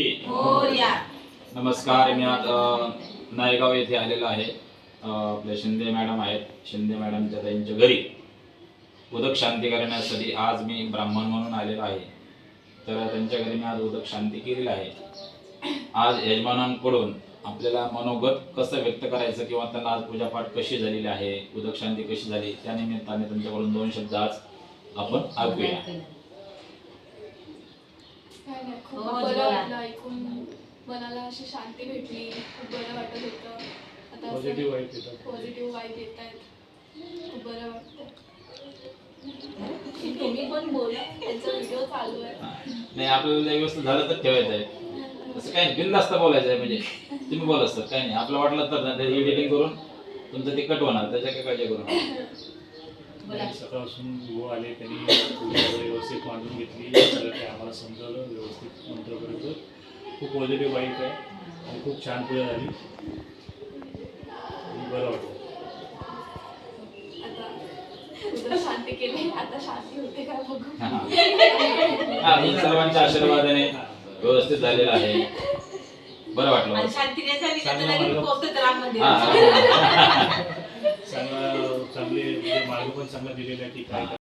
की मोरया नमस्कार मी आज अ, नायगाव येथे आलेलो आहे. अ, आपले शिंदे मॅडम आहेत. शिंदे मॅडमच्या त्यांच्या घरी. उदक शांती करण्यासाठी आज मी ब्राह्मण म्हणून आलेलो आहे. तर त्यांच्या घरी मी आज उदक शांती केलेली आहे. आज यजमानांकडून आपल्याला मनोगत कसं व्यक्त करायचं किंवा त्यांना आज पूजापाठ कशी झालेली आहे उदक शांती कशी झाली त्या निमित्ताने त्यांच्याकडून दोन शब्द आज आपण ऐकूया. काय नाही, खूप हो, बरं. वाटलं ऐकून. मनाला अशी शांती भेटली खूप बरं वाटत होतं. आता पॉझिटिव्ह वाईब येतात. पॉझिटिव्ह वाईब येत आहेत खूप बरं वाटतं. तुम्ही पण बोला त्यांचा व्हिडिओ चालू आहे. नाही आपल्याला झालं तर ठेवायचं आहे. असं काही नाही बिनधास्त बोलायचं आहे म्हणजे. तुम्ही बोला सर काही नाही. आपलं वाटलं तर ना ते एडिटिंग करून तुमचं ते कट होणार त्याच्या काय काळजी करू नका. बोला. सकाळपासून भाऊ आले त्यांनी पूजा मांडून घेतली. सगळं ते आम्हाला समजवलं. व्यवस्थित मंत्र वगैरे खूप पॉझिटिव्ह वाईफ आहे आणि खूप छान पूजा झाली बरं वाटलं. शांती केली आता शांती होते का बघू? हा. हा, मी सर्वांच्या आशीर्वादाने व्यवस्थित झालेलं आहे. बरं वाटलं. शांती नाही झाली का? चांगलं तर लगेच वाटलं. पोहोचत राम मंदिर. चांगला चांगले म्हणजे मार्ग पण चांगला दिलेला आहे की काय